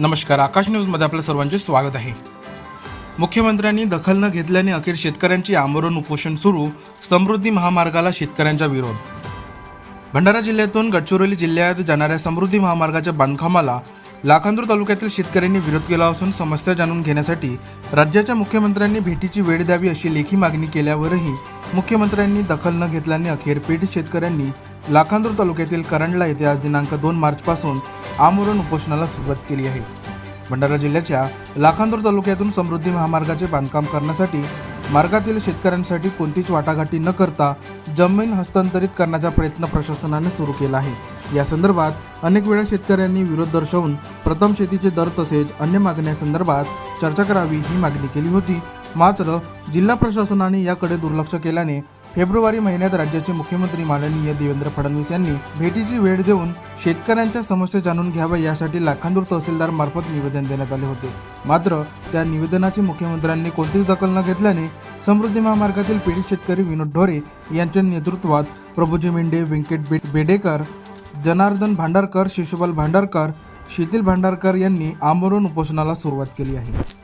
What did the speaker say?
नमस्कार आकाश न्यूजमध्ये आपलं सर्वांचे स्वागत आहे. मुख्यमंत्र्यांनी दखल न घेतल्याने अखेर शेतकऱ्यांची आमरण उपोषण सुरू समृद्धी महामार्गाला शेतकऱ्यांचा विरोध. भंडारा जिल्ह्यातून गडचिरोली जिल्ह्यात जाणाऱ्या समृद्धी महामार्गाच्या बांधकामाला लाखांदूर तालुक्यातील शेतकऱ्यांनी विरोध केला असून समस्या जाणून घेण्यासाठी राज्याच्या मुख्यमंत्र्यांनी भेटीची वेळ द्यावी अशी लेखी मागणी केल्यावरही मुख्यमंत्र्यांनी दखल न घेतल्याने अखेर पीडित शेतकऱ्यांनी लाखांदूर तालुक्यातील करंडला येथे आज दिनांक दोन मार्चपासून आमरण उपोषणाला सुरुवात केली आहे. भंडारा जिल्ह्याच्या लाखांदूर तालुक्यातून समृद्धी महामार्गाचे बांधकाम करण्यासाठी मार्गातील शेतकऱ्यांसाठी कोणतीच वाटाघाटी न करता जमीन हस्तांतरित करण्याचा प्रयत्न प्रशासनाने सुरू केला आहे. या संदर्भात अनेक वेळा शेतकऱ्यांनी विरोध दर्शवून प्रथम शेतीचे दर तसेच अन्य मागण्यासंदर्भात चर्चा करावी ही मागणी केली होती. मात्र जिल्हा प्रशासनाने याकडे दुर्लक्ष केल्याने फेब्रुवारी महिन्यात राज्याचे मुख्यमंत्री माननीय देवेंद्र फडणवीस यांनी भेटीची वेळ देऊन शेतकऱ्यांच्या समस्या जाणून घ्याव्या यासाठी लाखांदूर तहसीलदार मार्फत निवेदन देण्यात आले होते. मात्र त्या निवेदनाची मुख्यमंत्र्यांनी कोणतीच दखल न घेतल्याने समृद्धी महामार्गातील पीडित शेतकरी विनोद ढोरे यांच्या नेतृत्वात प्रभूजी मेंढे व्यंकट बेडेकर जनार्दन भांडारकर शिशुपाल भांडारकर शीतील भांडारकर यांनी आमरण उपोषणाला सुरुवात केली आहे.